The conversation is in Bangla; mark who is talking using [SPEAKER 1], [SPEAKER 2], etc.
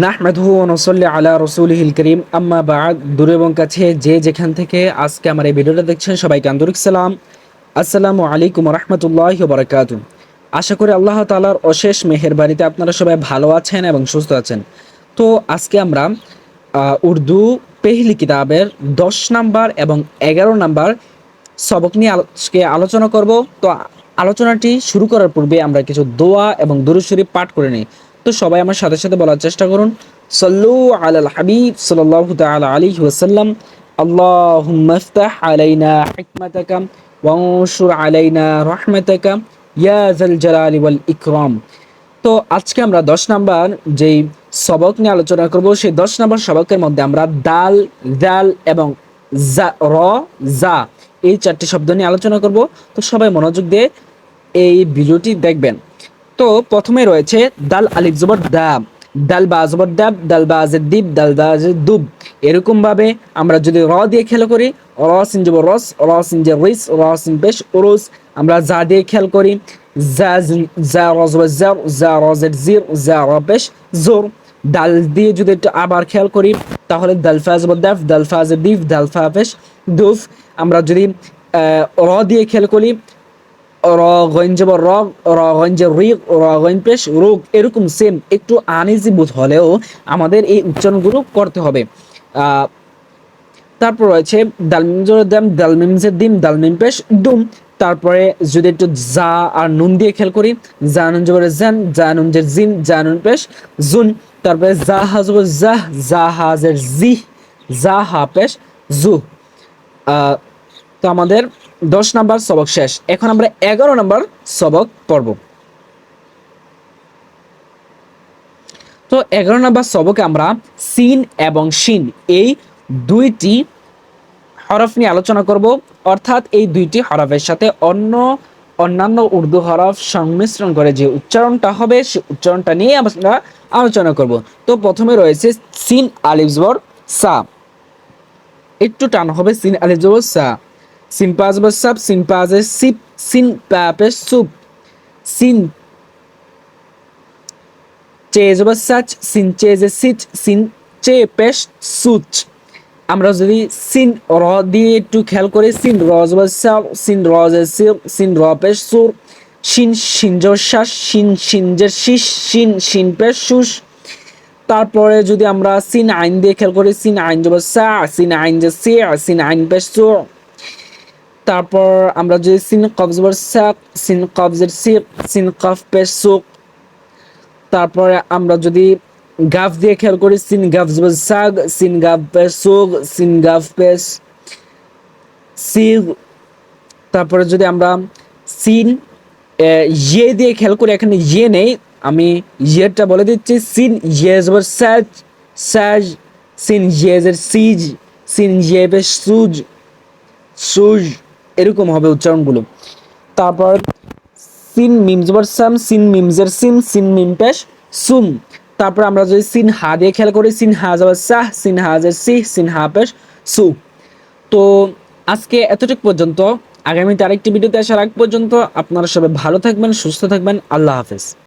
[SPEAKER 1] নাহমাদহু নসল্লি আলা রসুলহিল করিম। আম্মা বাদ। দূর এবং কাছে যে যেখান থেকে আজকে আমার এই ভিডিওটা দেখছেন, সবাইকে আন্তরিক সালাম। আসসালামু আলাইকুম রহমতুল্লাহ বরকাত আশা করি আল্লাহ তালার অশেষ মেহেরবাড়িতে আপনারা সবাই ভালো আছেন এবং সুস্থ আছেন। তো আজকে আমরা উর্দু পেহলি কিতাবের দশ নাম্বার এবং এগারো নাম্বার সবক নিয়ে আজকে আলোচনা করব। তো আলোচনাটি শুরু করার পূর্বে আমরা কিছু দোয়া এবং দুরুদ শরীফ পাঠ করে নিই। তো সবাই আমার সাথে সাথে বলার চেষ্টা করুন। সল্লু আলাল হাবিব সাল্লাল্লাহু তাআলা আলী ওয়াসাল্লাম আল্লাহ ইফতাহ আলাইনা আলাইনা রাহমাতাকা ইয়া যাল জালালি ওয়াল ইকরাম। তো আজকে আমরা দশ নাম্বার যেই সবক নিয়ে আলোচনা করব, সেই দশ নাম্বার সবকের মধ্যে আমরা দাল দাল এবং জা, র, জা এই চারটি শব্দ নিয়ে আলোচনা করব। তো সবাই মনোযোগ দিয়ে এই ভিডিওটি দেখবেন। তো প্রথমে রয়েছে দাল আলিফ জবর দা দাল বা জবর দাব দাল বা জের দিব দাল বা দুব এরকম ভাবে আমরা যদি র দিয়ে খেয়াল করি, র সিন জবর রস, র সিন যে রিস, র সিন পেশ উরুস আমরা যা দিয়ে খেয়াল করি যা যা জার যা রজের জির যা র পেশ জোর। দাল দিয়ে যদি একটু আবার খেয়াল করি, তাহলে দাল ফাজ বা দাফ ফাজের দিফ দাল ফা পেশ দুফ আমরা যদি র দিয়ে খেয়াল করি রগঞ্জ বা রগ, রগঞ্জ রিগ, রগঞ্জ পেশ, রোগ, এরকম সেম একটু আনইজি বোধ হলেও আমাদের এই উচ্চারণগুলো করতে হবে। তারপর রয়েছে দালমিম জোরের দাম দালমিমজের দিম দালমিম পেশ, দুম। তারপরে যদি একটু জা আর নুন দিয়ে খেয়াল করি, জানুন জান জানুন জিন, জানুন পেশ, জুন। তারপরে জা হাজবর জাহ জা হাজের জি জা হা পেশ জু তো আমাদের দশ নাম্বার সবক শেষ। এখন আমরা এগারো নাম্বার সবক পড়ব। তো এগারো নাম্বার সবকে আমরা সিন এবং শিন এই দুইটি হরফ নিয়ে আলোচনা করব। অর্থাৎ এই দুইটি হরফের সাথে অন্য অন্যান্য উর্দু হরফ সংমিশ্রণ করে যে উচ্চারণটা হবে, সে উচ্চারণটা নিয়ে আমরা আলোচনা করব। তো প্রথমে রয়েছে সিন আলিফ জবর সা। একটু টান হবে সিন আলিফ জবর সা সিন পাজ বা সাব সিন পাজে সিপ সিন পাপে সুপ সিন চেজ বা সাচ সিন চেজে সিচ সিন চে পেশ সুচ আমরা যদি সিন র দিয়ে একটু খেয়াল করি সিন রজ বা সিন রজে সির সিন র সুর শিন সিনজর শ্বাস শিন সিনজের শীষ শিন শিন পেশ সুস. তারপরে যদি আমরা সিন আইন দিয়ে খেয়াল করি সিন আইন জব সা সিন আইন যে সি সিন আইন পেশ সু তারপর আমরা যদি সিন কবজ বর সাক, সিন কবজের সি সিন কফ পেশ সুক। তারপরে আমরা যদি গাফ দিয়ে খেয়াল করি, সিন গাফ জবর সাগ সিন গাফ পেশ সুগ সিন গাফ পেশ সিগ তারপরে যদি আমরা সিন ইয়ে দিয়ে খেয়াল করি, এখানে ইয়ে নেই, আমি ইয়েটা বলে দিচ্ছি, সিন ইয়ে জবর সাজ সাজ, সিন ইয়েজের সিজ, সিন ইয়েবে সুজ সুজ। এরকম হবে উচ্চারণগুলো। তারপর সিন মিমস সাম সিন মিমসের সিম, সিন মিম পেশ সুম। তারপর আমরা যদি সিন হা দিয়ে খেয়াল করি, সিন হা জবর সাহ সিন হাজের সি, সিন হা পেশ, সু। তো আজকে এতটুক পর্যন্ত। আগামীতে আরেকটি ভিডিওতে আসার আগ পর্যন্ত আপনারা সবাই ভালো থাকবেন, সুস্থ থাকবেন। আল্লাহ হাফেজ।